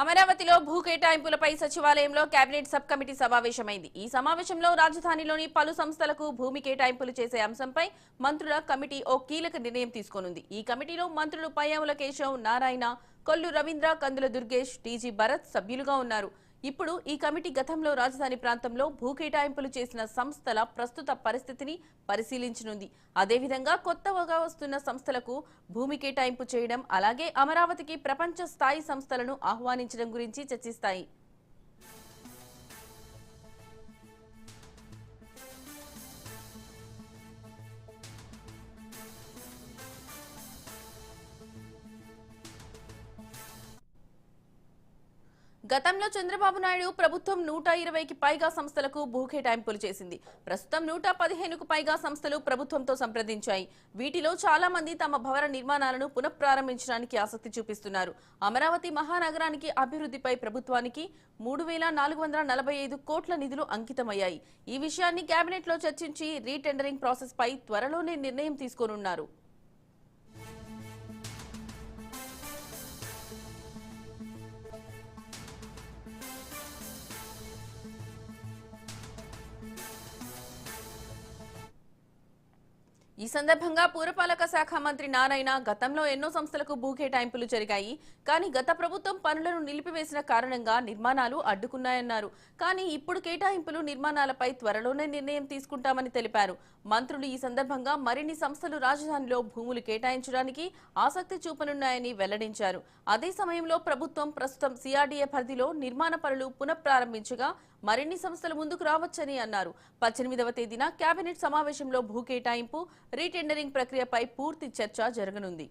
అమరావతిలో భూ కేటాయింపులపై సచివాలయంలో కేబినెట్ సబ్ కమిటీ సమావేశమైంది. ఈ సమావేశంలో రాజధానిలోని పలు సంస్థలకు భూమి కేటాయింపులు చేసే అంశంపై మంత్రుల కమిటీ ఓ కీలక నిర్ణయం తీసుకోనుంది. ఈ కమిటీలో మంత్రులు పయ్యాముల కేశవ్ నారాయణ కొల్లు రవీంద్ర కందుల దుర్గేష్ టీజీ భరత్ సభ్యులుగా ఉన్నారు. ఇప్పుడు ఈ కమిటీ గతంలో రాజధాని ప్రాంతంలో భూ కేటాయింపులు చేసిన సంస్థల ప్రస్తుత పరిస్థితిని పరిశీలించనుంది. అదేవిధంగా కొత్తగా వస్తున్న సంస్థలకు భూమి కేటాయింపు చేయడం అలాగే అమరావతికి ప్రపంచ స్థాయి సంస్థలను ఆహ్వానించడం గురించి చర్చిస్తాయి. గతంలో చంద్రబాబు నాయుడు ప్రభుత్వం నూట ఇరవైకి పైగా సంస్థలకు భూ కేటాయింపులు చేసింది. ప్రస్తుతం నూట పదిహేనుకు పైగా సంస్థలు ప్రభుత్వంతో సంప్రదించాయి. వీటిలో చాలా మంది తమ భవన నిర్మాణాలను పునఃప్రారంభించడానికి ఆసక్తి చూపిస్తున్నారు. అమరావతి మహానగరానికి అభివృద్ధిపై ప్రభుత్వానికి మూడు వేల నాలుగు వందల నలభై ఐదు కోట్ల నిధులు అంకితమయ్యాయి. ఈ విషయాన్ని కేబినెట్లో చర్చించి రీటెండరింగ్ ప్రాసెస్పై త్వరలోనే నిర్ణయం తీసుకోనున్నారు. ఈ సందర్భంగా పురపాలక శాఖ మంత్రి నారాయణ గతంలో ఎన్నో సంస్థలకు భూ కేటాయింపులు జరిగాయి. కానీ గత ప్రభుత్వం పనులను నిలిపివేసిన కారణంగా నిర్మాణాలు అడ్డుకున్నాయన్నారు. కానీ ఇప్పుడు కేటాయింపులు నిర్మాణాలపై త్వరలోనే నిర్ణయం తీసుకుంటామని తెలిపారు. మంత్రులు ఈ సందర్భంగా మరిన్ని సంస్థలు రాజధానిలో భూములు కేటాయించడానికి ఆసక్తి చూపనున్నాయని వెల్లడించారు. అదే సమయంలో ప్రభుత్వం ప్రస్తుతం సిఆర్డీఏ పరిధిలో నిర్మాణ పనులు పునఃప్రారంభించగా మరిన్ని సంస్థలు ముందుకు రావచ్చని అన్నారు. పద్దెనిమిదవ తేదీన కేబినెట్ సమావేశంలో భూ కేటాయింపు రీటెండరింగ్ ప్రక్రియపై పూర్తి చర్చ జరగనుంది.